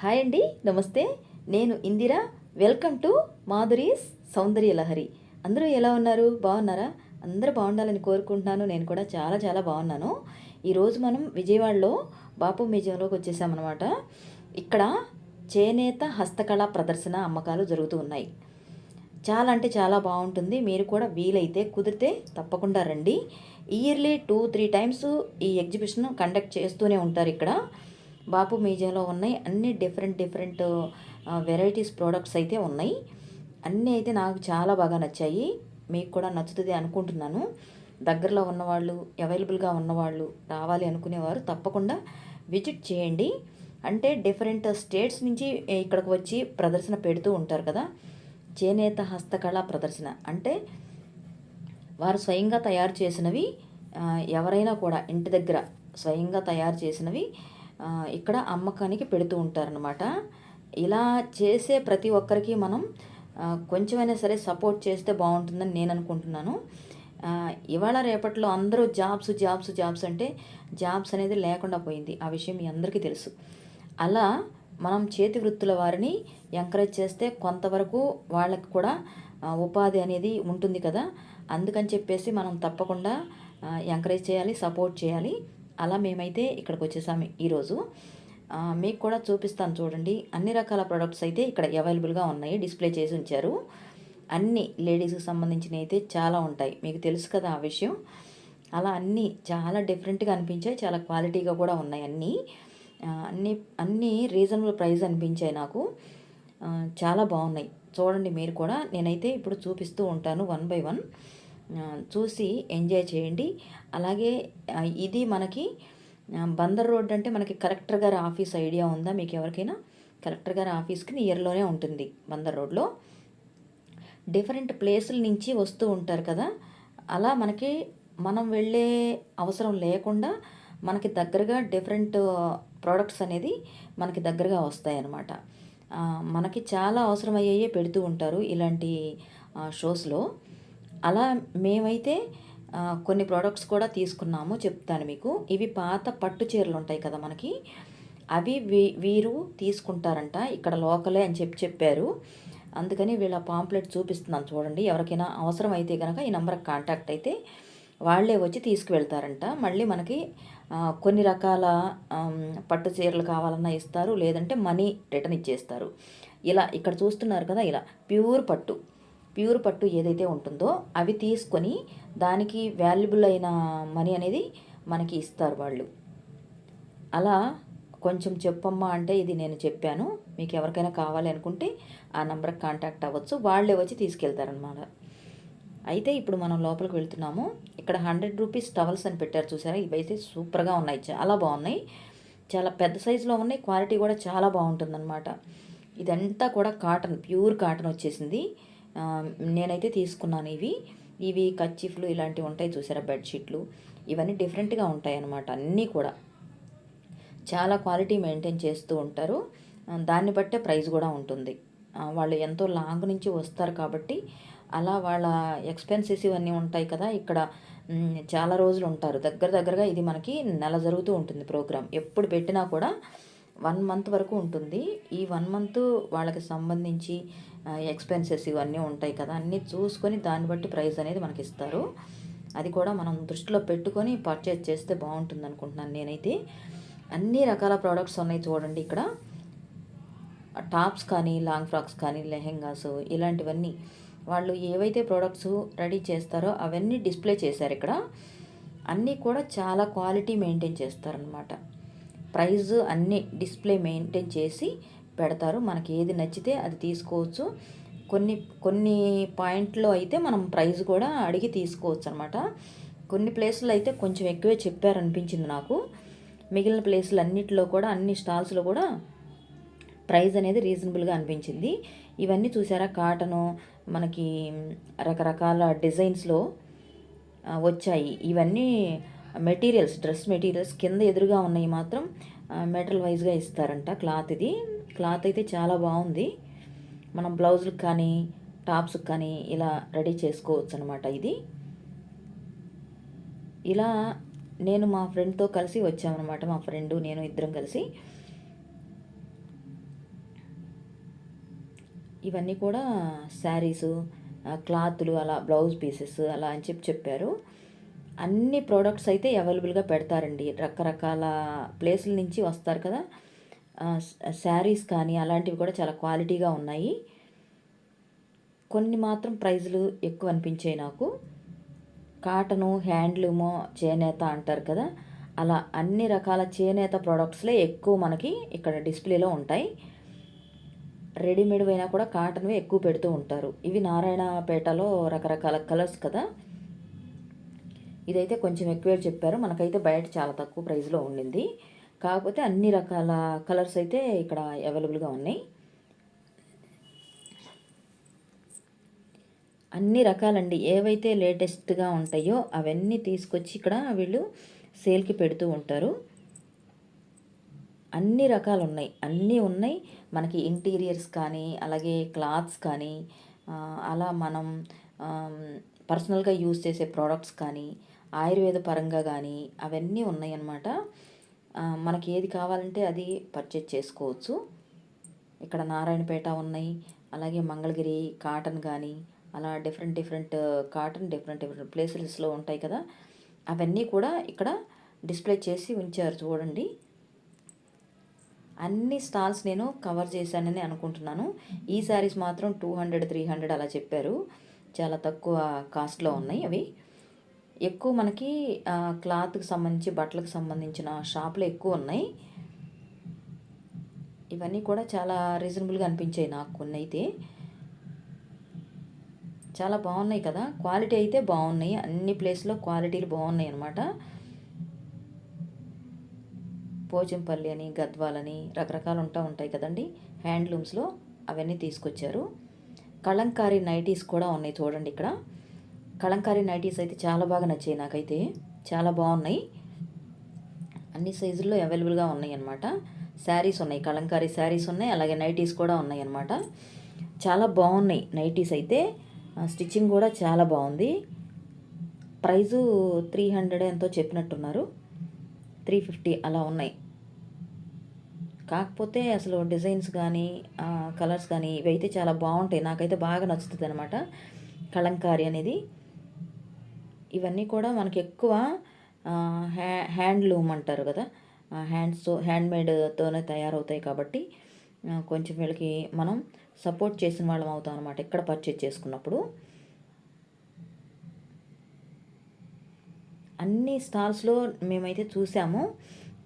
Hi అండి నమస్తే. నేను Indira. Welcome to Madhuri's Soundarya Lahari. అందరూ ఎలా ఉన్నారు? బాగున్నారా? అందరూ బాగుండాలని కోరుకుంటున్నాను. నేను కూడా చాలా చాలా బాగున్నాను. ఈరోజు మనం విజయవాడలో బాపు మ్యూజియంలోకి వచ్చేసామన్నమాట. ఇక్కడ చేనేత హస్తకళా ప్రదర్శన అమ్మకాలు జరుగుతూ ఉన్నాయి. చాలా అంటే చాలా బాగుంటుంది. మీరు కూడా వీలైతే కుదిరితే తప్పకుండా రండి. ఇయర్లీ టూ త్రీ టైమ్స్ ఈ ఎగ్జిబిషన్ కండక్ట్ చేస్తూనే ఉంటారు ఇక్కడ. బాపు మ్యూజియంలో ఉన్నాయి. అన్ని డిఫరెంట్ డిఫరెంట్ వెరైటీస్ ప్రోడక్ట్స్ అయితే ఉన్నాయి. అన్నీ అయితే నాకు చాలా బాగా నచ్చాయి. మీకు కూడా నచ్చుతుంది అనుకుంటున్నాను. దగ్గరలో ఉన్నవాళ్ళు అవైలబుల్గా ఉన్నవాళ్ళు రావాలి అనుకునేవారు తప్పకుండా విజిట్ చేయండి. అంటే డిఫరెంట్ స్టేట్స్ నుంచి ఇక్కడికి వచ్చి ప్రదర్శన పెడుతూ ఉంటారు కదా. చేనేత హస్తకళ ప్రదర్శన. అంటే వారు స్వయంగా తయారు చేసినవి ఎవరైనా కూడా ఇంటి దగ్గర స్వయంగా తయారు చేసినవి ఇక్కడ అమ్మకానికి పెడుతూ ఉంటారనమాట ఇలా చేసే ప్రతి ఒక్కరికి మనం కొంచెమైనా సరే సపోర్ట్ చేస్తే బాగుంటుందని నేను అనుకుంటున్నాను. ఇవాళ రేపట్లో అందరూ జాబ్స్ జాబ్స్ జాబ్స్ అంటే జాబ్స్ అనేది లేకుండా పోయింది. ఆ విషయం మీ అందరికీ తెలుసు. అలా మనం చేతి వృత్తుల వారిని ఎంకరేజ్ చేస్తే కొంతవరకు వాళ్ళకి కూడా ఉపాధి అనేది ఉంటుంది కదా. అందుకని చెప్పేసి మనం తప్పకుండా ఎంకరేజ్ చేయాలి సపోర్ట్ చేయాలి. అలా మేమైతే ఇక్కడికి వచ్చేసాము ఈరోజు మీకు కూడా చూపిస్తాను చూడండి. అన్ని రకాల ప్రొడక్ట్స్ అయితే ఇక్కడ అవైలబుల్గా ఉన్నాయి. డిస్ప్లే చేసి ఉంచారు. అన్ని లేడీస్కి సంబంధించినవి అయితే చాలా ఉంటాయి. మీకు తెలుసు కదా ఆ విషయం. అలా అన్నీ చాలా డిఫరెంట్గా అనిపించాయి. చాలా క్వాలిటీగా కూడా ఉన్నాయి అన్నీ. అన్నీ అన్నీ రీజనబుల్ ప్రైస్ అనిపించాయి నాకు. చాలా బాగున్నాయి. చూడండి మీరు కూడా. నేనైతే ఇప్పుడు చూపిస్తూ ఉంటాను వన్ బై వన్. చూసి ఎంజాయ్ చేయండి. అలాగే ఇది మనకి బందర్ రోడ్ అంటే మనకి కలెక్టర్ గారి ఆఫీస్ ఐడియా ఉందా? మీకు ఎవరికైనా? కలెక్టర్ గారి ఆఫీస్కి నియర్లోనే ఉంటుంది బందర్ రోడ్లో. డిఫరెంట్ ప్లేసుల నుంచి వస్తూ ఉంటారు కదా? అలా మనకి మనం వెళ్ళే అవసరం లేకుండా మనకి దగ్గరగా డిఫరెంట్ ప్రోడక్ట్స్ అనేది మనకి దగ్గరగా వస్తాయి అన్నమాట మనకి చాలా అవసరమయ్యే పెడుతూ ఉంటారు ఇలాంటి షోస్లో. అలా మేమైతే కొన్ని ప్రోడక్ట్స్ కూడా తీసుకున్నాము చెప్తాను మీకు. ఇవి పాత పట్టు చీరలు ఉంటాయి కదా మనకి. అవి వీ వీరు తీసుకుంటారంట ఇక్కడ లోకలే అని చెప్పి చెప్పారు. అందుకని వీళ్ళ పాంప్లెట్ చూపిస్తున్నాను చూడండి. ఎవరికైనా అవసరం అయితే కనుక ఈ నెంబర్కి కాంటాక్ట్ అయితే వాళ్ళే వచ్చి తీసుకువెళ్తారంట. మళ్ళీ మనకి కొన్ని రకాల పట్టు చీరలు కావాలన్నా ఇస్తారు లేదంటే మనీ రిటర్న్ ఇచ్చేస్తారు. ఇలా ఇక్కడ చూస్తున్నారు కదా ఇలా ప్యూర్ పట్టు. ప్యూర్ పట్టు ఏదైతే ఉంటుందో అవి తీసుకొని దానికి వాల్యుబుల్ అయిన మనీ అనేది మనకి ఇస్తారు వాళ్ళు. అలా కొంచెం చెప్పమ్మా అంటే ఇది నేను చెప్పాను. మీకు ఎవరికైనా కావాలి అనుకుంటే ఆ నెంబర్కి కాంటాక్ట్ అవ్వచ్చు. వాళ్ళే వచ్చి తీసుకెళ్తారనమాట అయితే ఇప్పుడు మనం లోపలికి వెళ్తున్నాము. ఇక్కడ హండ్రెడ్ రూపీస్ టవల్స్ అని పెట్టారు చూసారా? ఇవైతే సూపర్గా ఉన్నాయి. చాలా బాగున్నాయి. చాలా పెద్ద సైజులో ఉన్నాయి. క్వాలిటీ కూడా చాలా బాగుంటుందన్నమాట. ఇదంతా కూడా కాటన్ ప్యూర్ కాటన్ వచ్చేసింది. నేనైతే తీసుకున్నాను ఇవి. ఇవి కచ్చిఫ్లు ఇలాంటివి ఉంటాయి చూసారా బెడ్షీట్లు ఇవన్నీ డిఫరెంట్గా ఉంటాయి అన్నమాట అన్నీ కూడా. చాలా క్వాలిటీ మెయింటైన్ చేస్తూ ఉంటారు. దాన్ని బట్టే ప్రైస్ కూడా ఉంటుంది. వాళ్ళు ఎంతో లాంగ్ నుంచి వస్తారు కాబట్టి అలా వాళ్ళ ఎక్స్పెన్సెస్ ఇవన్నీ ఉంటాయి కదా. ఇక్కడ చాలా రోజులు ఉంటారు. దగ్గర దగ్గరగా ఇది మనకి నెల జరుగుతూ ఉంటుంది ప్రోగ్రామ్ ఎప్పుడు పెట్టినా కూడా వన్ మంత్ వరకు ఉంటుంది. ఈ వన్ మంత్ వాళ్ళకి సంబంధించి ఎక్స్పెన్సెస్ ఇవన్నీ ఉంటాయి కదా అన్నీ చూసుకొని దాన్ని బట్టి ప్రైస్ అనేది మనకి ఇస్తారు. అది కూడా మనం దృష్టిలో పెట్టుకొని పర్చేజ్ చేస్తే బాగుంటుంది అనుకుంటున్నాను నేనైతే. అన్ని రకాల ప్రోడక్ట్స్ ఉన్నాయి చూడండి ఇక్కడ. టాప్స్ కానీ లాంగ్ ఫ్రాక్స్ కానీ లెహెంగాస్ ఇలాంటివన్నీ వాళ్ళు ఏవైతే ప్రోడక్ట్స్ రెడీ చేస్తారో అవన్నీ డిస్ప్లే చేశారు ఇక్కడ. అన్నీ కూడా చాలా క్వాలిటీ మెయింటైన్ చేస్తారనమాట ప్రైస్ అన్నీ డిస్ప్లే మెయింటైన్ చేసి పెడతారు. మనకి ఏది నచ్చితే అది తీసుకోవచ్చు. కొన్ని కొన్ని పాయింట్లో అయితే మనం ప్రైస్ కూడా అడిగి తీసుకోవచ్చు అనమాట కొన్ని ప్లేసులు అయితే కొంచెం ఎక్కువే చెప్పారనిపించింది నాకు. మిగిలిన ప్లేసులు అన్నిటిలో కూడా అన్ని స్టాల్స్లో కూడా ప్రైస్ అనేది రీజనబుల్గా అనిపించింది. ఇవన్నీ చూసారా? కాటను మనకి రకరకాల డిజైన్స్లో వచ్చాయి. ఇవన్నీ మెటీరియల్స్ డ్రెస్ మెటీరియల్స్ కింద ఎదురుగా ఉన్నాయి మాత్రం మెటల్ వైజ్గా ఇస్తారంట క్లాత్ ఇది క్లాత్ అయితే చాలా బాగుంది. మనం బ్లౌజులకు కానీ టాప్స్కి కానీ ఇలా రెడీ చేసుకోవచ్చు అనమాట ఇది. ఇలా నేను మా ఫ్రెండ్తో కలిసి వచ్చామన్నమాట మా ఫ్రెండ్ నేను ఇద్దరం కలిసి. ఇవన్నీ కూడా శారీసు క్లాత్లు అలా బ్లౌజ్ పీసెస్ అలా అని చెప్పి చెప్పారు. అన్ని ప్రోడక్ట్స్ అయితే అవైలబుల్గా పెడతారండి. రకరకాల ప్లేసుల నుంచి వస్తారు కదా. శారీస్ కానీ అలాంటివి కూడా చాలా క్వాలిటీగా ఉన్నాయి. కొన్ని మాత్రం ప్రైజులు ఎక్కువ అనిపించాయి నాకు. కాటను హ్యాండ్లూము చేనేత అంటారు కదా. అలా అన్ని రకాల చేనేత ప్రోడక్ట్స్లే ఎక్కువ మనకి ఇక్కడ డిస్ప్లేలో ఉంటాయి. రెడీమేడ్ అయినా కూడా కాటన్వే ఎక్కువ పెడుతూ ఉంటారు. ఇవి నారాయణపేటలో రకరకాల కలర్స్ కదా. ఇదైతే కొంచెం ఎక్కువే చెప్పారు. మనకైతే బయట చాలా తక్కువ ప్రైస్లో ఉండింది. కాకపోతే అన్ని రకాల కలర్స్ అయితే ఇక్కడ అవైలబుల్గా ఉన్నాయి. అన్ని రకాలండి. ఏవైతే లేటెస్ట్గా ఉంటాయో అవన్నీ తీసుకొచ్చి ఇక్కడ వీళ్ళు సేల్కి పెడుతూ ఉంటారు. అన్ని రకాలు ఉన్నాయి. అన్నీ ఉన్నాయి. మనకి ఇంటీరియర్స్ కానీ అలాగే క్లాత్స్ కానీ అలా మనం పర్సనల్గా యూజ్ చేసే ప్రోడక్ట్స్ కానీ ఆయుర్వేద పరంగా కానీ అవన్నీ ఉన్నాయన్నమాట. మనకి ఏది కావాలంటే అది పర్చేజ్ చేసుకోవచ్చు. ఇక్కడ నారాయణపేట ఉన్నాయి అలాగే మంగళగిరి కాటన్ కానీ అలా different different cotton different different ప్లేసెస్లో ఉంటాయి కదా. అవన్నీ కూడా ఇక్కడ డిస్ప్లే చేసి ఉంచారు చూడండి. అన్ని స్టాల్స్ నేను కవర్ చేశానని అనుకుంటున్నాను. ఈ శారీస్ మాత్రం టూ హండ్రెడ్ త్రీ హండ్రెడ్ అలా చెప్పారు. చాలా తక్కువ కాస్ట్లో ఉన్నాయి అవి. ఎక్కువ మనకి క్లాత్కి సంబంధించి బట్టలకు సంబంధించిన షాపులు ఎక్కువ ఉన్నాయి. ఇవన్నీ కూడా చాలా రీజనబుల్గా అనిపించాయి నాకు కొన్ని అయితే చాలా బాగున్నాయి కదా. క్వాలిటీ అయితే బాగున్నాయి. అన్ని ప్లేస్లో క్వాలిటీలు బాగున్నాయి అనమాట పోచంపల్లి అని గద్వాలని రకరకాలు ఉంటా ఉంటాయి కదండి. హ్యాండ్లూమ్స్లో అవన్నీ తీసుకొచ్చారు. కళంకారీ నైటీస్ కూడా ఉన్నాయి చూడండి ఇక్కడ. కళంకారీ నైటీస్ అయితే చాలా బాగా నచ్చాయి నాకైతే. చాలా బాగున్నాయి. అన్ని సైజుల్లో అవైలబుల్గా ఉన్నాయి అనమాట శారీస్ ఉన్నాయి కళంకారీ శారీస్ ఉన్నాయి అలాగే నైటీస్ కూడా ఉన్నాయి అనమాట చాలా బాగున్నాయి నైటీస్ అయితే. స్టిచ్చింగ్ కూడా చాలా బాగుంది. ప్రైజు త్రీ హండ్రెడ్ ఎంతో చెప్పినట్టున్నారు. త్రీ ఫిఫ్టీ అలా ఉన్నాయి. కాకపోతే అసలు డిజైన్స్ కానీ కలర్స్ కానీ ఇవైతే చాలా బాగుంటాయి. నాకైతే బాగా నచ్చుతుంది అనమాట కలంకారీ అనేది. ఇవన్నీ కూడా మనకి ఎక్కువ హ్యా హ్యాండ్లూమ్ అంటారు కదా. హ్యాండ్స్తో హ్యాండ్మేడ్తోనే తయారవుతాయి కాబట్టి కొంచెం వీళ్ళకి మనం సపోర్ట్ చేసిన వాళ్ళం అవుతాం అనమాట ఇక్కడ పర్చేజ్ చేసుకున్నప్పుడు. అన్ని స్టాల్స్లో మేమైతే చూసాము.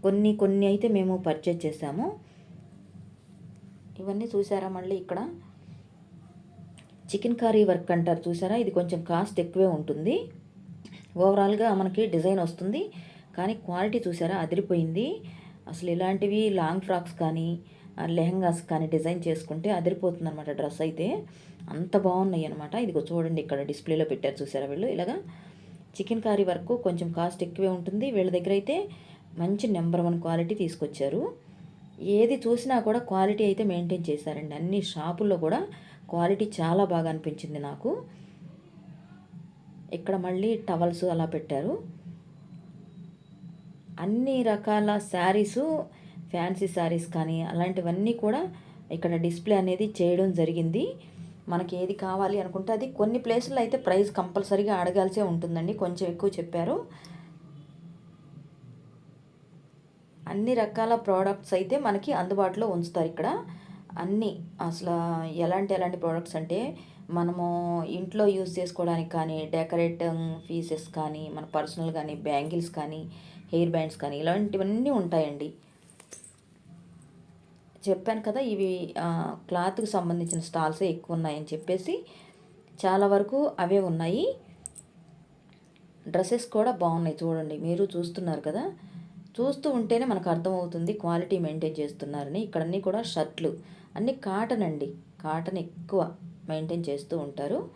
కొన్ని కొన్ని అయితే మేము పర్చేజ్ చేసాము. ఇవన్నీ చూసారా మళ్ళీ ఇక్కడ? చికెన్ కర్రీ వర్క్ అంటారు చూసారా? ఇది కొంచెం కాస్ట్ ఎక్కువే ఉంటుంది. ఓవరాల్గా మనకి డిజైన్ వస్తుంది. కానీ క్వాలిటీ చూసారా? అదిరిపోయింది. అసలు ఇలాంటివి లాంగ్ ఫ్రాక్స్ కానీ లెహంగాస్ కానీ డిజైన్ చేసుకుంటే అదిరిపోతుంది అనమాట డ్రెస్ అయితే. అంత బాగున్నాయి అనమాట ఇదిగో చూడండి ఇక్కడ డిస్ప్లేలో పెట్టారు చూసారా వీళ్ళు? ఇలాగా చికెన్ కర్రీ వరకు కొంచెం కాస్ట్ ఎక్కువే ఉంటుంది. వీళ్ళ దగ్గర అయితే మంచి నెంబర్ వన్ క్వాలిటీ తీసుకొచ్చారు. ఏది చూసినా కూడా క్వాలిటీ అయితే మెయింటైన్ చేశారండి. అన్ని షాపుల్లో కూడా క్వాలిటీ చాలా బాగా అనిపించింది నాకు. ఇక్కడ మళ్ళీ టవల్స్ అలా పెట్టారు. అన్ని రకాల శారీసు ఫ్యాన్సీ శారీస్ కానీ అలాంటివన్నీ కూడా ఇక్కడ డిస్ప్లే అనేది చేయడం జరిగింది. మనకి ఏది కావాలి అనుకుంటే అది కొన్ని ప్లేసుల్లో అయితే ప్రైస్ కంపల్సరీగా అడగాల్సే ఉంటుందండి. కొంచెం ఎక్కువ చెప్పారు. అన్ని రకాల ప్రోడక్ట్స్ అయితే మనకి అందుబాటులో ఉంచుతారు ఇక్కడ. అన్నీ అసలు ఎలాంటి ఎలాంటి ప్రోడక్ట్స్ అంటే మనము ఇంట్లో యూజ్ చేసుకోవడానికి కానీ డెకరేటింగ్ పీసెస్ కానీ మన పర్సనల్ కానీ బ్యాంగిల్స్ కానీ హెయిర్ బ్యాండ్స్ కానీ ఇలాంటివన్నీ ఉంటాయండి. చెప్పాను కదా ఇవి క్లాత్కి సంబంధించిన స్టాల్సే ఎక్కువ ఉన్నాయని చెప్పేసి చాలా వరకు అవే ఉన్నాయి. డ్రెస్సెస్ కూడా బాగున్నాయి చూడండి మీరు చూస్తున్నారు కదా. చూస్తూ ఉంటేనే మనకు అర్థమవుతుంది క్వాలిటీ మెయింటైన్ చేస్తున్నారని. ఇక్కడన్నీ కూడా షర్ట్లు అన్నీ కాటన్ అండి. కాటన్ ఎక్కువ మెయింటైన్ చేస్తూ ఉంటారు.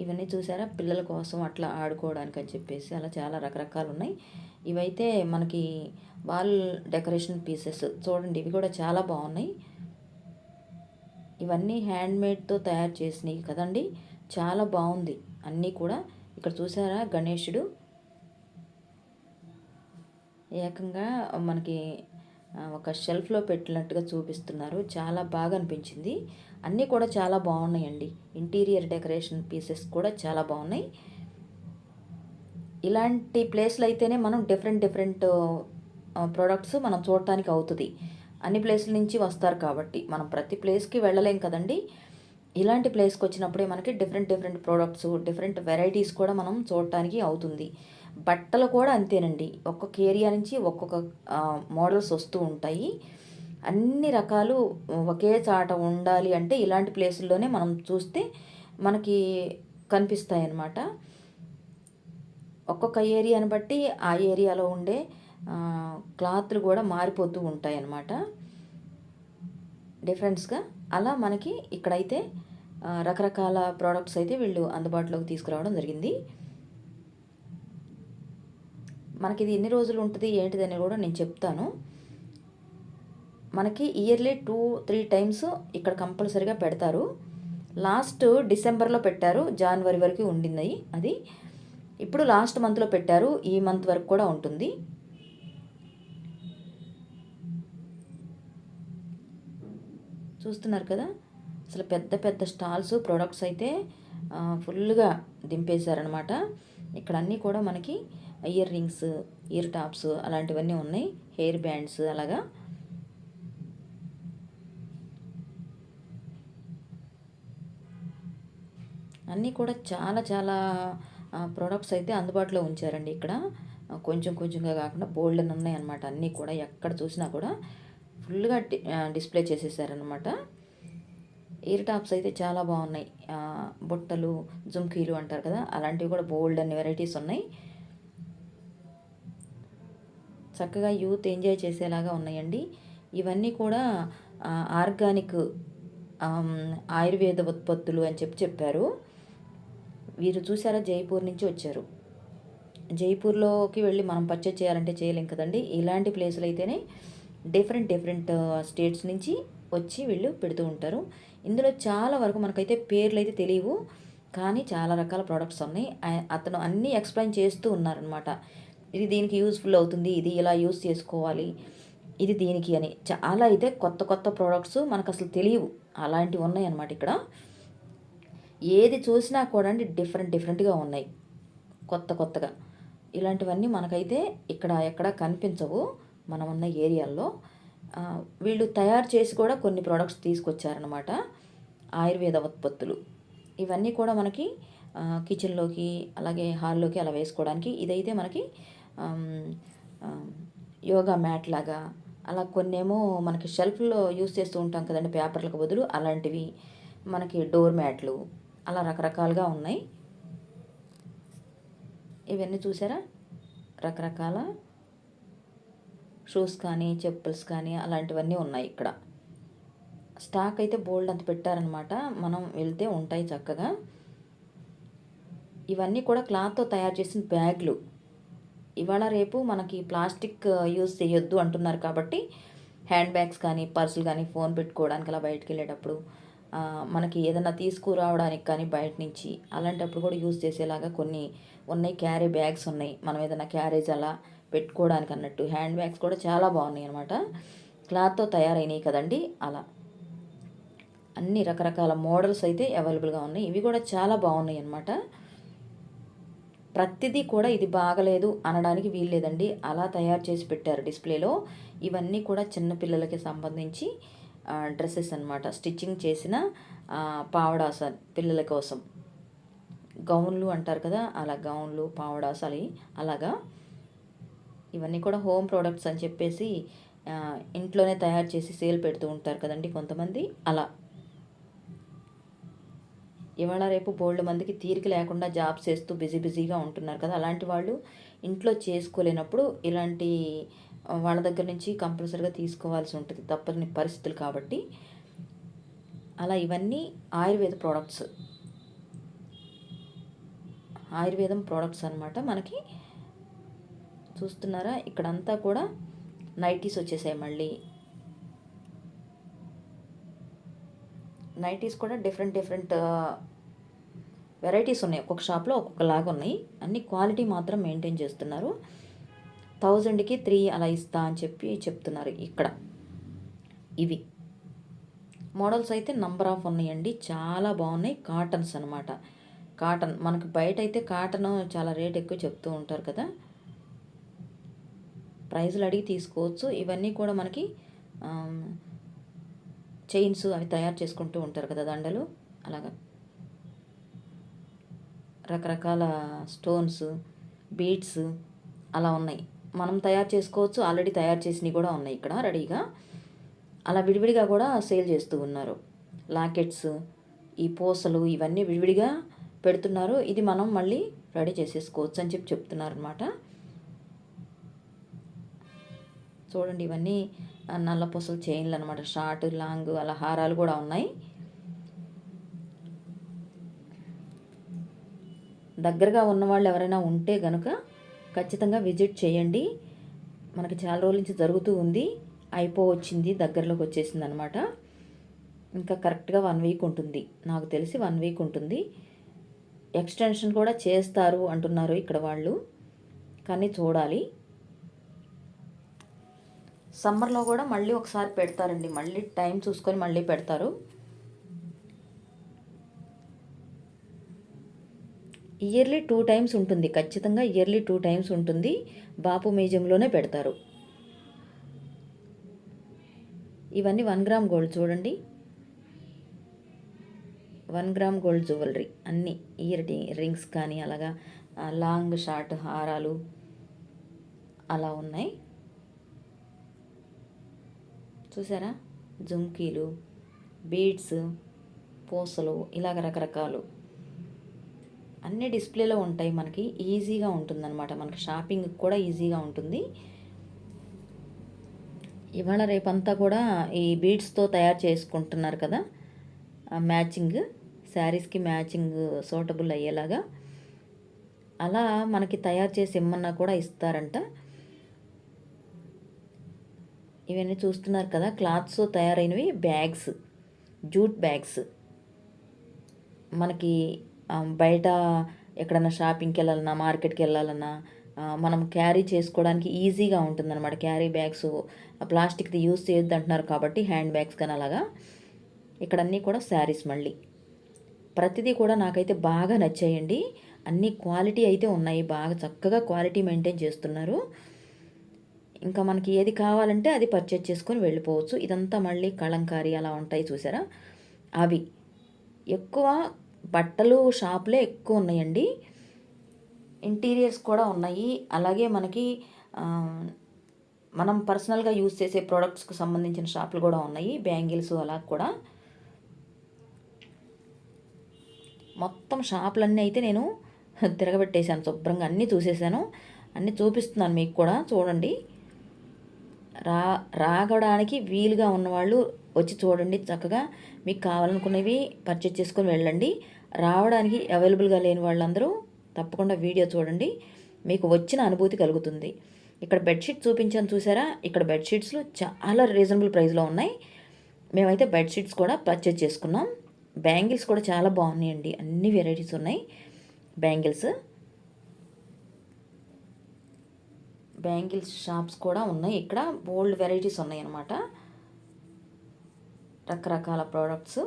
ఇవన్నీ చూసారా? పిల్లల కోసం అట్లా ఆడుకోవడానికి అని చెప్పేసి అలా చాలా రకరకాలు ఉన్నాయి ఇవైతే మనకి వాల్ డెకరేషన్ పీసెస్ చూడండి ఇవి కూడా చాలా బాగున్నాయి. ఇవన్నీ హ్యాండ్మేడ్తో తయారు చేసినవి కదండి. చాలా బాగుంది అన్నీ కూడా. ఇక్కడ చూసారా గణేషుడు? ఏకంగా మనకి ఒక షెల్ఫ్లో పెట్టినట్టుగా చూపిస్తున్నారు. చాలా బాగా అనిపించింది. అన్నీ కూడా చాలా బాగున్నాయండి. ఇంటీరియర్ డెకరేషన్ పీసెస్ కూడా చాలా బాగున్నాయి. ఇలాంటి ప్లేస్లు అయితేనే మనం డిఫరెంట్ డిఫరెంట్ ప్రోడక్ట్స్ మనం చూడటానికి అవుతుంది. అన్ని ప్లేస్ల నుంచి వస్తారు కాబట్టి మనం ప్రతి ప్లేస్కి వెళ్ళలేం కదండి. ఇలాంటి ప్లేస్కి వచ్చినప్పుడే మనకి different different products different varieties కూడా మనం చూడటానికి అవుతుంది. బట్టలు కూడా అంతేనండి. ఒక్కొక్క ఏరియా నుంచి ఒక్కొక్క మోడల్స్ వస్తూ ఉంటాయి. అన్ని రకాలు ఒకే చాట ఉండాలి అంటే ఇలాంటి ప్లేసుల్లోనే మనం చూస్తే మనకి కనిపిస్తాయి అన్నమాట ఒక్కొక్క ఏరియాని బట్టి ఆ ఏరియాలో ఉండే క్లాత్లు కూడా మారిపోతూ ఉంటాయి అన్నమాట డిఫరెన్స్గా అలా మనకి ఇక్కడైతే రకరకాల ప్రోడక్ట్స్ అయితే వీళ్ళు అందుబాటులోకి తీసుకురావడం జరిగింది. మనకి ఇది ఎన్ని రోజులు ఉంటుంది ఏంటిదని కూడా నేను చెప్తాను. మనకి ఇయర్లీ టూ త్రీ టైమ్స్ ఇక్కడ కంపల్సరీగా పెడతారు. లాస్ట్ డిసెంబర్లో పెట్టారు జనవరి వరకు ఉండింది అది. ఇప్పుడు లాస్ట్ మంత్లో పెట్టారు ఈ మంత్ వరకు కూడా ఉంటుంది. చూస్తున్నారు కదా? అసలు పెద్ద పెద్ద స్టాల్స్ ప్రొడక్ట్స్ అయితే ఫుల్గా దింపేశారనమాట ఇక్కడ అన్నీ కూడా మనకి ఇయర్ రింగ్స్ ఇయర్ టాప్స్ అలాంటివన్నీ ఉన్నాయి. హెయిర్ బ్యాండ్స్ అలాగా. అన్నీ కూడా చాలా చాలా ప్రోడక్ట్స్ అయితే అందుబాటులో ఉంచారండి ఇక్కడ. కొంచెం కొంచెంగా కాకుండా బోల్డ్ అని ఉన్నాయన్నమాట. అన్నీ కూడా ఎక్కడ చూసినా కూడా ఫుల్గా డిస్ప్లే చేసేసారనమాట ఇయర్ టాప్స్ అయితే చాలా బాగున్నాయి. బుట్టలు జుమ్కీలు అంటారు కదా అలాంటివి కూడా బోల్డ్ అన్ని వెరైటీస్ ఉన్నాయి. చక్కగా యూత్ ఎంజాయ్ చేసేలాగా ఉన్నాయండి. ఇవన్నీ కూడా ఆర్గానిక్ ఆయుర్వేద ఉత్పత్తులు అని చెప్పి చెప్పారు. వీరు చూసారా? జైపూర్ నుంచి వచ్చారు. జైపూర్లోకి వెళ్ళి మనం పర్చేజ్ చేయాలంటే చేయలేం కదండి. ఇలాంటి ప్లేసులు అయితేనే డిఫరెంట్ డిఫరెంట్ స్టేట్స్ నుంచి వచ్చి వీళ్ళు పెడుతూ ఉంటారు. ఇందులో చాలా వరకు మనకైతే పేర్లు అయితే తెలియవు. కానీ చాలా రకాల ప్రోడక్ట్స్ ఉన్నాయి. అతను అన్నీ ఎక్స్ప్లెయిన్ చేస్తూ ఉన్నారనమాట ఇది దీనికి యూస్ఫుల్ అవుతుంది ఇది ఇలా యూస్ చేసుకోవాలి ఇది దీనికి అని. చాలా అయితే కొత్త కొత్త ప్రోడక్ట్స్ మనకు అసలు తెలియవు. అలాంటివి ఉన్నాయి అన్నమాట ఇక్కడ. ఏది చూసినా కూడా అండి డిఫరెంట్ డిఫరెంట్గా ఉన్నాయి. కొత్త కొత్తగా. ఇలాంటివన్నీ మనకైతే ఇక్కడ ఎక్కడ కనిపించవు మనం ఉన్న ఏరియాల్లో వీళ్ళు తయారు చేసి కూడా కొన్ని ప్రోడక్ట్స్ తీసుకొచ్చారనమాట ఆయుర్వేద ఉత్పత్తులు. ఇవన్నీ కూడా మనకి కిచెన్లోకి అలాగే హాల్లోకి అలా వేసుకోవడానికి ఇదైతే మనకి యోగా మ్యాట్ లాగా అలా కొన్నేమో మనకి షెల్ఫ్లో యూస్ చేస్తూ ఉంటాం కదండి పేపర్లకు బదులు అలాంటివి మనకి డోర్ మ్యాట్లు అలా రకరకాలుగా ఉన్నాయి. ఇవన్నీ చూసారా? రకరకాల షూస్ కానీ చెప్పుల్స్ కానీ అలాంటివన్నీ ఉన్నాయి ఇక్కడ. స్టాక్ అయితే బోల్డ్ అంత పెట్టారనమాట. మనం వెళ్తే ఉంటాయి చక్కగా. ఇవన్నీ కూడా క్లాత్తో తయారు చేసిన బ్యాగ్లు. ఇవాళ రేపు మనకి ప్లాస్టిక్ uh, యూజ్ చేయొద్దు అంటున్నారు కాబట్టి హ్యాండ్ బ్యాగ్స్ కానీ పర్సులు కానీ ఫోన్ పెట్టుకోవడానికి అలా బయటకు వెళ్ళేటప్పుడు మనకి ఏదైనా తీసుకురావడానికి కానీ బయట నుంచి అలాంటప్పుడు కూడా యూజ్ చేసేలాగా కొన్ని ఉన్నాయి. క్యారీ బ్యాగ్స్ ఉన్నాయి. మనం ఏదైనా క్యారేజ్ అలా పెట్టుకోవడానికి అన్నట్టు హ్యాండ్ బ్యాగ్స్ కూడా చాలా బాగున్నాయి అనమాట క్లాత్తో తయారైనవి కదండి అలా. అన్ని రకరకాల మోడల్స్ అయితే అవైలబుల్గా ఉన్నాయి. ఇవి కూడా చాలా బాగున్నాయి అనమాట ప్రతిదీ కూడా ఇది బాగలేదు అనడానికి వీల్లేదండి. అలా తయారు చేసి పెట్టారు డిస్ప్లేలో. ఇవన్నీ కూడా చిన్నపిల్లలకి సంబంధించి డ్రెస్సెస్ అన్నమాట. స్టిచ్చింగ్ చేసిన పావడాస పిల్లల కోసం. గౌన్లు అంటారు కదా అలా గౌన్లు పావడాస్ అవి అలాగా. ఇవన్నీ కూడా హోమ్ ప్రోడక్ట్స్ అని చెప్పేసి ఇంట్లోనే తయారు చేసి సేల్ పెడుతూ ఉంటారు కదండి కొంతమంది. అలా ఇవాళ రేపు బోల్డ్ మందికి తీరిక లేకుండా జాబ్స్ చేస్తూ బిజీ బిజీగా ఉంటున్నారు కదా. అలాంటి వాళ్ళు ఇంట్లో చేసుకోలేనప్పుడు ఇలాంటి వాళ్ళ దగ్గర నుంచి కంపల్సరీగా తీసుకోవాల్సి ఉంటుంది. తప్పని పరిస్థితులు కాబట్టి అలా ఇవన్నీ ఆయుర్వేద ప్రోడక్ట్స్. ఆయుర్వేదం ప్రోడక్ట్స్ అన్నమాట మనకి. చూస్తున్నారా? ఇక్కడంతా కూడా నైటీస్ వచ్చేసాయి మళ్ళీ. నైటీస్ కూడా డిఫరెంట్ డిఫరెంట్ వెరైటీస్ ఉన్నాయి. ఒక్కొక్క షాప్లో ఒక్కొక్కలాగా ఉన్నాయి. అన్ని క్వాలిటీ మాత్రం మెయింటైన్ చేస్తున్నారు. థౌజండ్కి త్రీ అలా ఇస్తా అని చెప్పి చెప్తున్నారు ఇక్కడ. ఇవి. మోడల్స్ అయితే నంబర్ ఆఫ్ ఉన్నాయండి. చాలా బాగున్నాయి. కాటన్స్ అనమాట కాటన్. మనకు బయట అయితే కాటన్ చాలా రేట్ ఎక్కువ చెప్తూ ఉంటారు కదా. ప్రైజులు అడిగి తీసుకోవచ్చు. ఇవన్నీ కూడా మనకి చైన్స్ అవి తయారు చేసుకుంటూ ఉంటారు కదా దండలు? అలాగా. రకరకాల స్టోన్స్ బీడ్స్ అలా ఉన్నాయి. మనం తయారు చేసుకోవచ్చు. ఆల్రెడీ తయారు చేసినవి కూడా ఉన్నాయి ఇక్కడ రెడీగా. అలా విడివిడిగా కూడా సేల్ చేస్తూ ఉన్నారు. లాకెట్స్ ఈ పూసలు ఇవన్నీ విడివిడిగా పెడుతున్నారు. ఇది మనం మళ్ళీ రెడీ చేసేసుకోవచ్చు అని చెప్పి చెప్తున్నారు అనమాట చూడండి ఇవన్నీ నల్ల పొసలు చైన్లు అనమాట షార్ట్ లాంగ్ అలా హారాలు కూడా ఉన్నాయి. దగ్గరగా ఉన్న వాళ్ళు ఎవరైనా ఉంటే గనుక ఖచ్చితంగా విజిట్ చేయండి. మనకి చాలా రోజుల నుంచి జరుగుతూ ఉంది. అయిపో వచ్చింది దగ్గరలోకి వచ్చేసింది అనమాట ఇంకా కరెక్ట్గా వన్ వీక్ ఉంటుంది. నాకు తెలిసి వన్ వీక్ ఉంటుంది. ఎక్స్టెన్షన్ కూడా చేస్తారు అంటున్నారు ఇక్కడ వాళ్ళు. కానీ చూడాలి. సమ్మర్లో కూడా మళ్ళీ ఒకసారి పెడతారండి. మళ్ళీ టైం చూసుకొని మళ్ళీ పెడతారు. ఇయర్లీ టూ టైమ్స్ ఉంటుంది. ఖచ్చితంగా ఇయర్లీ టూ టైమ్స్ ఉంటుంది. బాపు మ్యూజియంలోనే పెడతారు. ఇవన్నీ వన్ గ్రామ్ గోల్డ్ చూడండి. One gram gold jewellery. అన్నీ ఇయర్ రింగ్స్ కానీ అలాగా లాంగ్ షార్ట్ హారాలు అలా ఉన్నాయి. చూసారా? జుంకీలు బీడ్స్ పూసలు ఇలాగ రకరకాలు. అన్ని డిస్ప్లేలో ఉంటాయి మనకి. ఈజీగా ఉంటుందన్నమాట. మనకి షాపింగ్ కూడా ఈజీగా ఉంటుంది. ఇవాళ రేపంతా కూడా ఈ బీడ్స్తో తయారు చేసుకుంటున్నారు కదా? మ్యాచింగ్ శారీస్కి మ్యాచింగ్ సూటబుల్ అయ్యేలాగా. అలా మనకి తయారు చేసి ఇమ్మన్నా కూడా ఇస్తారంట. ఇవన్నీ చూస్తున్నారు కదా క్లాత్స్ తయారైనవి బ్యాగ్స్ జూట్ బ్యాగ్స్. మనకి బయట ఎక్కడన్నా షాపింగ్కి వెళ్ళాలన్నా మార్కెట్కి వెళ్ళాలన్నా మనం క్యారీ చేసుకోవడానికి ఈజీగా ఉంటుందన్నమాట. క్యారీ బ్యాగ్స్ ప్లాస్టిక్ది యూజ్ చేయొద్దు అంటున్నారు కాబట్టి హ్యాండ్ బ్యాగ్స్ కానీ అలాగా. ఇక్కడన్నీ కూడా శారీస్ మళ్ళీ. ప్రతిదీ కూడా నాకైతే బాగా నచ్చాయండి. అన్ని క్వాలిటీ అయితే ఉన్నాయి. బాగా చక్కగా క్వాలిటీ మెయింటైన్ చేస్తున్నారు. ఇంకా మనకి ఏది కావాలంటే అది పర్చేజ్ చేసుకొని వెళ్ళిపోవచ్చు. ఇదంతా మళ్ళీ కళంకారీ అలా ఉంటాయి చూసారా? అవి. ఎక్కువ బట్టలు షాపులే ఎక్కువ ఉన్నాయండి. ఇంటీరియర్స్ కూడా ఉన్నాయి. అలాగే మనకి మనం పర్సనల్గా యూజ్ చేసే ప్రోడక్ట్స్కి సంబంధించిన షాపులు కూడా ఉన్నాయి. బ్యాంగిల్స్ అలా కూడా. మొత్తం షాపులన్నీ అయితే నేను తిరగబెట్టేశాను. శుభ్రంగా అన్నీ చూసేసాను. అన్నీ చూపిస్తున్నాను మీకు కూడా. చూడండి. రా రాగడానికి వీలుగా ఉన్నవాళ్ళు వచ్చి చూడండి చక్కగా. మీకు కావాలనుకున్నవి పర్చేజ్ చేసుకొని వెళ్ళండి. రావడానికి అవైలబుల్గా లేని వాళ్ళందరూ తప్పకుండా వీడియో చూడండి. మీకు వచ్చిన అనుభూతి కలుగుతుంది. ఇక్కడ బెడ్షీట్ చూపించాను చూసారా? ఇక్కడ బెడ్షీట్స్లో చాలా రీజనబుల్ ప్రైస్లో ఉన్నాయి. మేమైతే బెడ్షీట్స్ కూడా పర్చేజ్ చేసుకున్నాం. బ్యాంగిల్స్ కూడా చాలా బాగున్నాయండి. అన్ని వెరైటీస్ ఉన్నాయి. బ్యాంగిల్స్ బ్యాంగిల్స్ షాప్స్ కూడా ఉన్నాయి. ఇక్కడ బోల్డ్ వెరైటీస్ ఉన్నాయి అన్నమాట రకరకాల ప్రోడక్ట్స్.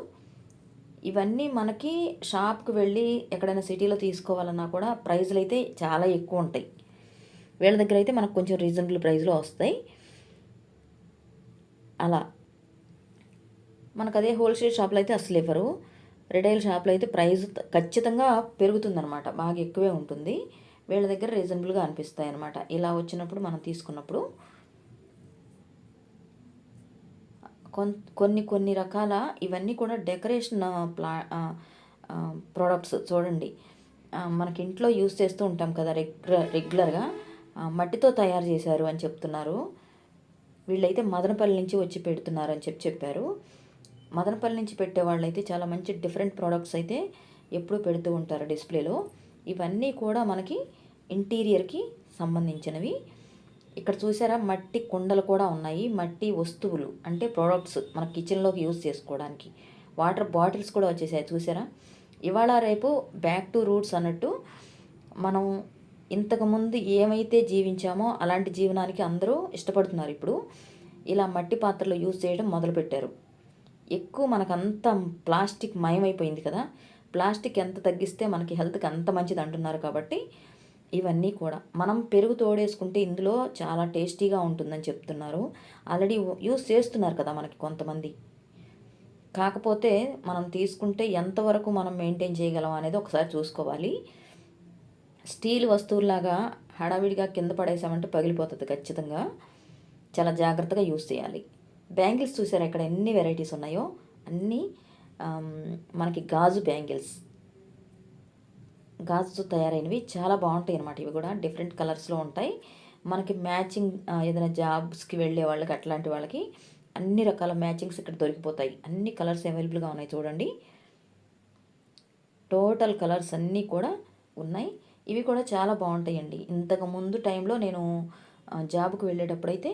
ఇవన్నీ మనకి షాప్కి వెళ్ళి ఎక్కడైనా సిటీలో తీసుకోవాలన్నా కూడా ప్రైజులు అయితే చాలా ఎక్కువ ఉంటాయి. వీళ్ళ దగ్గర అయితే మనకు కొంచెం రీజనబుల్ ప్రైస్లో వస్తాయి. అలా. మనకు అదే హోల్సేల్ షాప్లో అయితే అసలు ఇవ్వరు. రిటైల్ షాప్లో అయితే ప్రైస్ ఖచ్చితంగా పెరుగుతుందన్నమాట. బాగా ఎక్కువే ఉంటుంది. వీళ్ళ దగ్గర రీజనబుల్గా అనిపిస్తాయి అనమాట ఇలా వచ్చినప్పుడు మనం తీసుకున్నప్పుడు కొన్ని కొన్ని రకాల ఇవన్నీ కూడా డెకరేషన్ ప్లా ప్రోడక్ట్స్ చూడండి. మనకి ఇంట్లో యూస్ చేస్తూ ఉంటాం కదా రెగ్యులర్ రెగ్యులర్గా మట్టితో తయారు చేశారు అని చెప్తున్నారు. వీళ్ళైతే మదనపల్లి నుంచి వచ్చి పెడుతున్నారు అని చెప్పి చెప్పారు. మదనపల్లి నుంచి పెట్టే వాళ్ళైతే చాలా మంచి డిఫరెంట్ ప్రోడక్ట్స్ అయితే ఎప్పుడూ పెడుతూ ఉంటారు డిస్ప్లేలో ఇవన్నీ కూడా మనకి ఇంటీరియర్కి సంబంధించినవి. ఇక్కడ చూసారా మట్టి కుండలు కూడా ఉన్నాయి. మట్టి వస్తువులు అంటే ప్రోడక్ట్స్ మన కిచెన్లోకి యూజ్ చేసుకోవడానికి. వాటర్ బాటిల్స్ కూడా వచ్చేసాయి చూసారా? ఇవాళ రేపు బ్యాక్ టు రూట్స్ అన్నట్టు మనం ఇంతకుముందు ఏమైతే జీవించామో అలాంటి జీవనానికి అందరూ ఇష్టపడుతున్నారు. ఇప్పుడు ఇలా మట్టి పాత్రలు యూజ్ చేయడం మొదలుపెట్టారు. ఎక్కువ మనకంత ప్లాస్టిక్ మయమైపోయింది కదా. ప్లాస్టిక్ ఎంత తగ్గిస్తే మనకి హెల్త్కి అంత మంచిది అంటున్నారు కాబట్టి ఇవన్నీ కూడా. మనం పెరుగు తోడేసుకుంటే ఇందులో చాలా టేస్టీగా ఉంటుందని చెప్తున్నారు. ఆల్రెడీ యూస్ చేస్తున్నారు కదా మనకి కొంతమంది. కాకపోతే మనం తీసుకుంటే ఎంతవరకు మనం మెయింటైన్ చేయగలం అనేది ఒకసారి చూసుకోవాలి. స్టీల్ వస్తువులాగా హడావిడిగా కింద పడేసామంటే పగిలిపోతుంది ఖచ్చితంగా. చాలా జాగ్రత్తగా యూస్ చేయాలి. బ్యాంగిల్స్ చూసారు ఇక్కడ ఎన్ని వెరైటీస్ ఉన్నాయో? అన్నీ మనకి గాజు బ్యాంగిల్స్. గాజుతో తయారైనవి చాలా బాగుంటాయి అనమాట ఇవి కూడా డిఫరెంట్ కలర్స్లో ఉంటాయి. మనకి మ్యాచింగ్ ఏదైనా జాబ్స్కి వెళ్ళే వాళ్ళకి అట్లాంటి వాళ్ళకి అన్ని రకాల మ్యాచింగ్స్ ఇక్కడ దొరికిపోతాయి. అన్ని కలర్స్ అవైలబుల్గా ఉన్నాయి చూడండి. టోటల్ కలర్స్ అన్నీ కూడా ఉన్నాయి. ఇవి కూడా చాలా బాగుంటాయండి. ఇంతకు ముందు టైంలో నేను జాబ్కి వెళ్ళేటప్పుడైతే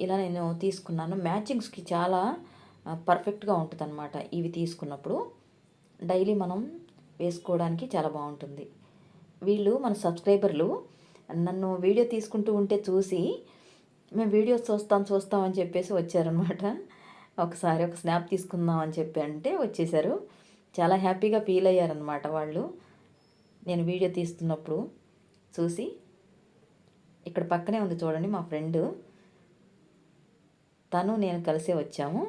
ఇలా నేను తీసుకున్నాను. మ్యాచింగ్స్కి చాలా పర్ఫెక్ట్గా ఉంటుంది అనమాట ఇవి తీసుకున్నప్పుడు డైలీ మనం వేసుకోవడానికి చాలా బాగుంటుంది. వీళ్ళు మన సబ్స్క్రైబర్లు నన్ను వీడియో తీసుకుంటూ ఉంటే చూసి మేము వీడియోస్ చూస్తాం చూస్తాం అని చెప్పేసి వచ్చారనమాట ఒకసారి ఒక స్నాప్ తీసుకుందాం అని చెప్పి అంటే వచ్చేసారు. చాలా హ్యాపీగా ఫీల్ అయ్యారనమాట వాళ్ళు. నేను వీడియో తీస్తున్నప్పుడు చూసి ఇక్కడ పక్కనే ఉంది చూడండి మా ఫ్రెండ్. తను నేను కలిసే వచ్చాము.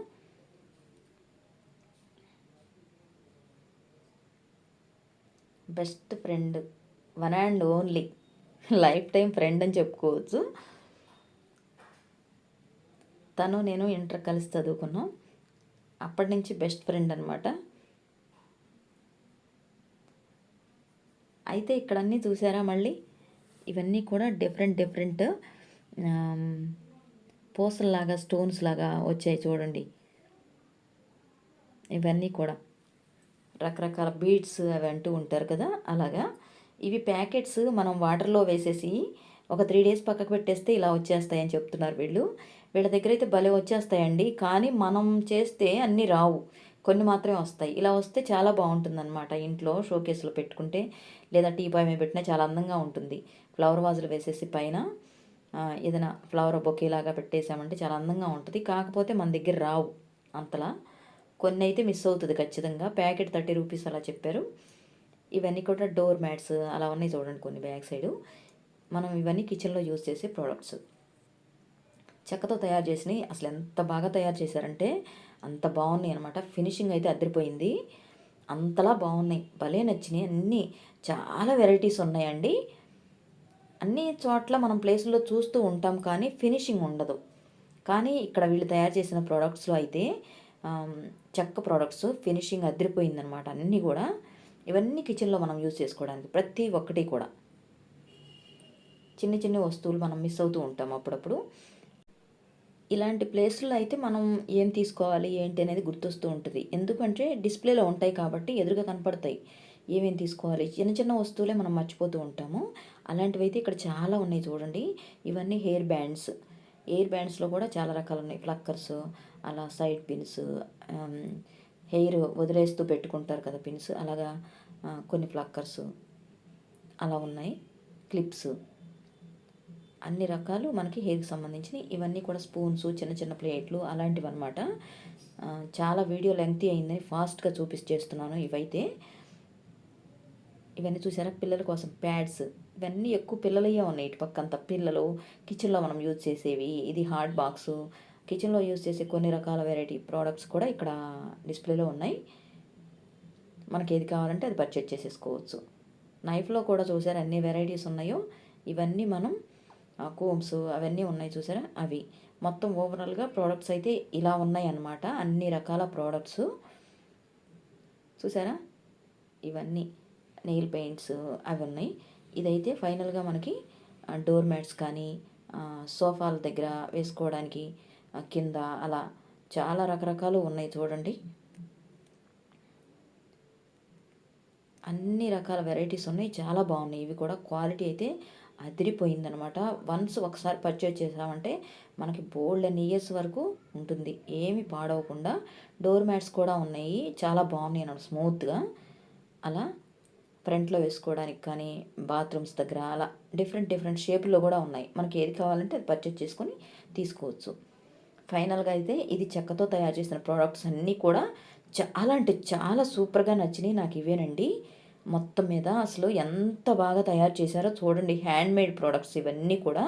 Best friend one and only. Life time friend అని చెప్పుకోవచ్చు. తను నేను ఇంటర్ కలిసి చదువుకున్నాం. అప్పటి నుంచి బెస్ట్ ఫ్రెండ్ అనమాట అయితే ఇక్కడ అన్నీ చూసారా మళ్ళీ? ఇవన్నీ కూడా డిఫరెంట్ డిఫరెంట్ పూసల్లాగా స్టోన్స్ లాగా వచ్చాయి చూడండి. ఇవన్నీ కూడా. రకరకాల బీడ్స్ అవి అంటూ ఉంటారు కదా అలాగా? ఇవి ప్యాకెట్స్ మనం వాటర్లో వేసేసి ఒక త్రీ డేస్ పక్కకు పెట్టేస్తే ఇలా వచ్చేస్తాయని చెప్తున్నారు వీళ్ళు. వీళ్ళ దగ్గర అయితే భలే వచ్చేస్తాయండి కానీ మనం చేస్తే అన్నీ రావు. కొన్ని మాత్రమే వస్తాయి. ఇలా వస్తే చాలా బాగుంటుందన్నమాట. ఇంట్లో షోకేస్లో పెట్టుకుంటే లేదా టీ పాయ్ మీద పెట్టినా చాలా అందంగా ఉంటుంది. ఫ్లవర్ వాజులు వేసేసి పైన ఏదైనా ఫ్లవర్ బొకే లాగా పెట్టేసామంటే చాలా అందంగా ఉంటుంది. కాకపోతే మన దగ్గర రావు అంతలా. కొన్ని అయితే మిస్ అవుతుంది ఖచ్చితంగా. ప్యాకెట్ థర్టీ రూపీస్ అలా చెప్పారు. ఇవన్నీ కూడా డోర్ మ్యాట్స్ అలా ఉన్నాయి చూడండి కొన్ని బ్యాక్ సైడు మనం ఇవన్నీ కిచెన్లో యూజ్ చేసే ప్రోడక్ట్స్ చెక్కతో తయారు చేసినవి అసలు ఎంత బాగా తయారు చేశారంటే అంత బాగున్నాయి అనమాట ఫినిషింగ్ అయితే అదిరిపోయింది. అంతలా బాగున్నాయి. భలే నచ్చినాయి. అన్నీ చాలా వెరైటీస్ ఉన్నాయండి. అన్ని చోట్ల మనం ప్లేసుల్లో చూస్తూ ఉంటాం కానీ ఫినిషింగ్ ఉండదు. కానీ ఇక్కడ వీళ్ళు తయారు చేసిన ప్రోడక్ట్స్లో అయితే చెక్క ప్రోడక్ట్స్ ఫినిషింగ్ అదిరిపోయిందనమాట. అన్నీ కూడా ఇవన్నీ కిచెన్లో మనం యూజ్ చేసుకోవడానికి ప్రతి ఒక్కటి కూడా. చిన్న చిన్న వస్తువులు మనం మిస్ అవుతూ ఉంటాం అప్పుడప్పుడు. ఇలాంటి ప్లేస్లో అయితే మనం ఏం తీసుకోవాలి ఏంటి అనేది గుర్తొస్తూ ఉంటుంది. ఎందుకంటే డిస్ప్లేలో ఉంటాయి కాబట్టి ఎదురుగా కనపడతాయి. ఏమేం తీసుకోవాలి చిన్న చిన్న వస్తువులే మనం మర్చిపోతూ ఉంటాము. అలాంటివి అయితే ఇక్కడ చాలా ఉన్నాయి చూడండి. ఇవన్నీ హెయిర్ బ్యాండ్స్ హెయిర్ బ్యాండ్స్లో కూడా చాలా రకాలు ఉన్నాయి. ఫ్లక్కర్స్ అలా సైడ్ పిన్స్ హెయిర్ వదిలేస్తూ పెట్టుకుంటారు కదా పిన్స్ అలాగా కొన్ని ప్లక్కర్స్ అలా ఉన్నాయి క్లిప్స్. అన్ని రకాలు మనకి హెయిర్కి సంబంధించినవి. ఇవన్నీ కూడా స్పూన్స్ చిన్న చిన్న ప్లేట్లు అలాంటివి అనమాట చాలా వీడియో లెంగ్తీ అయిందని ఫాస్ట్గా చూపిస్ చేస్తున్నాను ఇవైతే. ఇవన్నీ చూసారా? పిల్లల కోసం ప్యాడ్స్. ఇవన్నీ ఎక్కువ పిల్లలయ్యే ఉన్నాయి. ఇటు పక్క అంతా పిల్లలు కిచెన్లో మనం యూజ్ చేసేవి. ఇది హాట్ బాక్సు. కిచెన్లో యూజ్ చేసే కొన్ని రకాల వెరైటీ ప్రోడక్ట్స్ కూడా ఇక్కడ డిస్ప్లేలో ఉన్నాయి. మనకి ఏది కావాలంటే అది పర్చేజ్ చేసేసుకోవచ్చు. నైఫ్లో కూడా చూసారా అన్ని వెరైటీస్ ఉన్నాయో? ఇవన్నీ మనం కోమ్స్ అవన్నీ ఉన్నాయి చూసారా? అవి. మొత్తం ఓవరాల్గా ప్రోడక్ట్స్ అయితే ఇలా ఉన్నాయి అన్నమాట అన్ని రకాల ప్రోడక్ట్స్ చూసారా? ఇవన్నీ నెయిల్ పెయింట్స్ అవి ఉన్నాయి. ఇదైతే ఫైనల్గా మనకి డోర్ మ్యాట్స్ కానీ సోఫాల దగ్గర వేసుకోవడానికి కింద అలా చాలా రకరకాలు ఉన్నాయి చూడండి. అన్ని రకాల వెరైటీస్ ఉన్నాయి. చాలా బాగున్నాయి. ఇవి కూడా క్వాలిటీ అయితే అదిరిపోయిందనమాట. వన్స్ ఒకసారి పర్చేజ్ చేసామంటే మనకి బోల్డ్ అండ్ ఇయర్స్ వరకు ఉంటుంది. ఏమి పాడవకుండా డోర్ మ్యాట్స్ కూడా ఉన్నాయి. చాలా బాగున్నాయి అన్నమాట. స్మూత్గా అలా ఫ్రంట్లో వేసుకోవడానికి కానీ బాత్రూమ్స్ దగ్గర అలా డిఫరెంట్ డిఫరెంట్ షేప్లో కూడా ఉన్నాయి. మనకి ఏది కావాలంటే అది పర్చేజ్ చేసుకొని తీసుకోవచ్చు. ఫైనల్గా అయితే ఇది చెక్కతో తయారు చేసిన ప్రోడక్ట్స్ అన్నీ కూడా చాలా అంటే చాలా సూపర్గా నచ్చినాయి నాకు ఇవేనండి. మొత్తం మీద అసలు ఎంత బాగా తయారు చేశారో చూడండి. హ్యాండ్ మేడ్ ప్రోడక్ట్స్ ఇవన్నీ కూడా.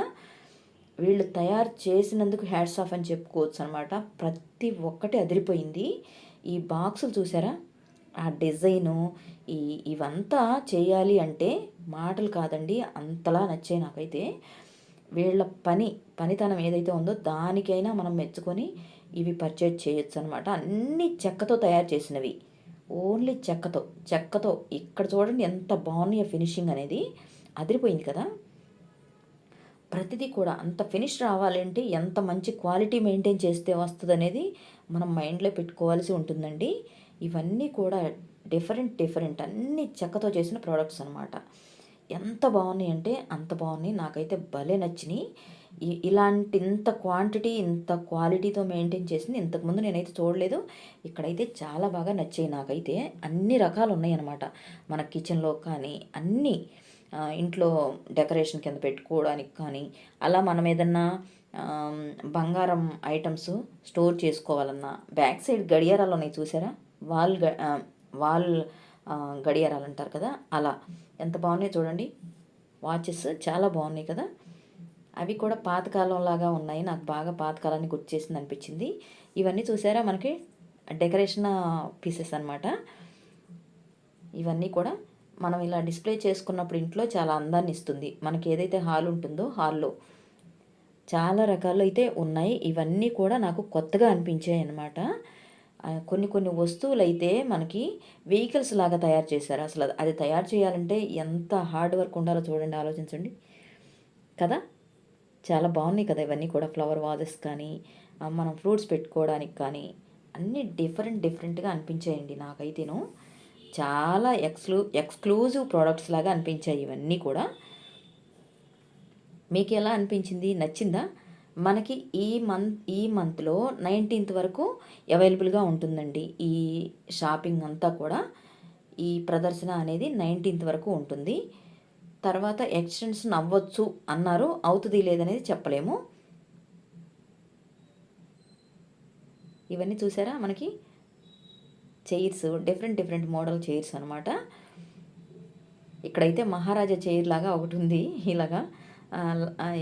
వీళ్ళు తయారు చేసినందుకు హ్యాడ్స్ ఆఫ్ అని చెప్పుకోవచ్చు అనమాట ప్రతి ఒక్కటి అదిరిపోయింది. ఈ బాక్సులు చూసారా? ఆ డిజైను ఈ ఇవంతా చేయాలి అంటే మాటలు కాదండి. అంతలా నచ్చాయి నాకైతే. వీళ్ళ పని పనితనం ఏదైతే ఉందో దానికైనా మనం మెచ్చుకొని ఇవి పర్చేజ్ చేయొచ్చు అనమాట అన్ని చెక్కతో తయారు చేసినవి. ఓన్లీ చెక్కతో చెక్కతో ఇక్కడ చూడండి ఎంత బాగున్నాయో ఫినిషింగ్ అనేది. అదిరిపోయింది కదా. ప్రతిదీ కూడా అంత ఫినిష్ రావాలంటే ఎంత మంచి క్వాలిటీ మెయింటైన్ చేస్తే వస్తుంది అనేది మనం మైండ్లో పెట్టుకోవాల్సి ఉంటుందండి. ఇవన్నీ కూడా డిఫరెంట్ డిఫరెంట్ అన్ని చెక్కతో చేసిన ప్రోడక్ట్స్ అనమాట. ఎంత బాగున్నాయి అంటే అంత బాగున్నాయి. నాకైతే భలే నచ్చినాయి. ఇలాంటి ఇంత క్వాంటిటీ ఇంత క్వాలిటీతో మెయింటైన్ చేసింది ఇంతకుముందు నేనైతే చూడలేదు. ఇక్కడైతే చాలా బాగా నచ్చాయి నాకైతే. అన్ని రకాలు ఉన్నాయి అనమాట మన కిచెన్లో కానీ అన్నీ ఇంట్లో డెకరేషన్ కింద పెట్టుకోవడానికి కానీ అలా మనం ఏదన్నా బంగారం ఐటమ్స్ స్టోర్ చేసుకోవాలన్నా బ్యాక్ సైడ్ గడియారాలు ఉన్నాయి చూసారా? వాల్ వాల్ గడియారాలు అంటారు కదా అలా. ఎంత బాగున్నాయి చూడండి. వాచెస్ చాలా బాగున్నాయి కదా. అవి కూడా పాతకాలం లాగా ఉన్నాయి. నాకు బాగా పాతకాలాన్ని గుర్తు చేసింది అనిపించింది. ఇవన్నీ చూసారా మనకి? డెకరేషన్ పీసెస్ అనమాట ఇవన్నీ కూడా మనం ఇలా డిస్ప్లే చేసుకున్నప్పుడు ఇంట్లో చాలా అందాన్ని ఇస్తుంది. మనకి ఏదైతే హాల్ ఉంటుందో హాల్లో. చాలా రకాలు అయితే ఉన్నాయి. ఇవన్నీ కూడా నాకు కొత్తగా అనిపించాయి అనమాట కొన్ని కొన్ని వస్తువులు అయితే మనకి వెహికల్స్ లాగా తయారు చేశారు. అసలు అది తయారు చేయాలంటే ఎంత హార్డ్ వర్క్ ఉండాలో చూడండి ఆలోచించండి. కదా? చాలా బాగున్నాయి కదా ఇవన్నీ కూడా ఫ్లవర్ వాజెస్ కానీ మనం ఫ్రూట్స్ పెట్టుకోవడానికి కానీ అన్నీ డిఫరెంట్ డిఫరెంట్గా అనిపించాయండి నాకైతేను. చాలా ఎక్స్క్లూ ఎక్స్క్లూజివ్ ప్రోడక్ట్స్ లాగా అనిపించాయి ఇవన్నీ కూడా. మీకు ఎలా అనిపించింది? నచ్చిందా? మనకి ఈ మంత్ ఈ మంత్లో నైన్టీన్త్ వరకు అవైలబుల్గా ఉంటుందండి. ఈ షాపింగ్ అంతా కూడా ఈ ప్రదర్శన అనేది నైన్టీన్త్ వరకు ఉంటుంది. తర్వాత ఎక్స్టెన్షన్ అవ్వచ్చు అన్నారు. అవుతుంది లేదనేది చెప్పలేము. ఇవన్నీ చూసారా మనకి? Chairs different different model chairs అనమాట ఇక్కడైతే మహారాజా చైర్ లాగా ఒకటి ఉంది. ఇలాగా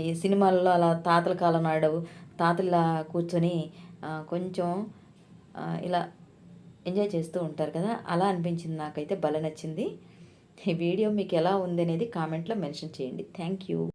ఈ సినిమాల్లో అలా తాతల కాలం నాడు తాతలా కూర్చొని కొంచెం ఇలా ఎంజాయ్ చేస్తూ ఉంటారు కదా అలా అనిపించింది నాకైతే భలే నచ్చింది. ఈ వీడియో మీకు ఎలా ఉంది అనేది కామెంట్లో మెన్షన్ చేయండి. Thank you.